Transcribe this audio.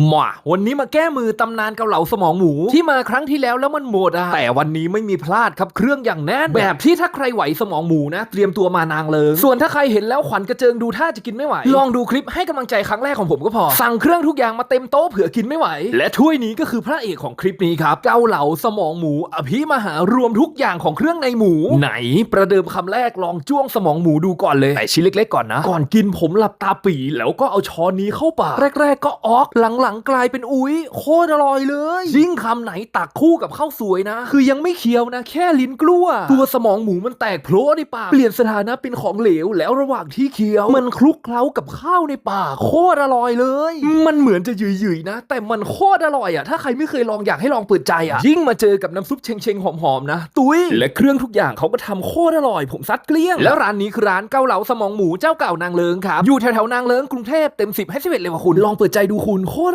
มาวันนี้มาแก้มือตำนานเกาเหลาสมองหมูที่มาครั้งที่แล้วแล้วมันหมดอะแต่วันนี้ไม่มีพลาดครับเครื่องอย่างแน่น แบบที่ถ้าใครไหวสมองหมูนะ เตรียมตัวมานางเลย ส่วนถ้าใครเห็นแล้วขวัญกระเจิงดูท่าจะกินไม่ไหว ลองดูคลิปให้กำลังใจครั้งแรกของผมก็พอ สั่งเครื่องทุกอย่างมาเต็มโต๊ะเผื่อกินไม่ไหว และถ้วยนี้ก็คือพระเอกของคลิปนี้ครับเกาเหลาสมองหมู อภิมหารวมทุกอย่างของเครื่องในหมู ไหน ประเดิมคำแรกลองจ้วงสมองหมูดูก่อนเลยแต่ชิ้นเล็กๆก่อนนะก่อนกินผมหลับตาปีแล้วก็เอาช้อนนี้เข้าปากแรก ๆ ก็ออกหลังๆกลายเป็นอุ้ยโคตรอร่อยเลย ยิ่งคำไหนตักคู่กับข้าวสวยนะ คือยังไม่เคี้ยวนะ แค่ลิ้นกลั้ว ตัวสมองหมูมันแตกโผล่ในปากเปลี่ยนสถานะเป็นของเหลว แล้วระหว่างที่เคี้ยว มันคลุกเคล้ากับข้าวในปากโคตรอร่อยเลย มันเหมือนจะหยุยๆนะ แต่มันโคตรอร่อยอะถ้าใครไม่เคยลองอยากให้ลองเปิดใจอะยิ่งมาเจอกับน้ำซุปเชงๆหอมๆนะ ตุ้ยและเครื่องทุกอย่างเขาก็ทำโคตรอร่อย ผมซัดเกลี้ยง แล้วร้านนี้คือร้านเกาเหลาสมองหมูเจ้าเก่านางเลิงครับอยู่แถวๆนางเลิงกรุงเทพเต็ม10ให้11เลยว่ะคุณลองเปิดใจดูคุณโคตรอ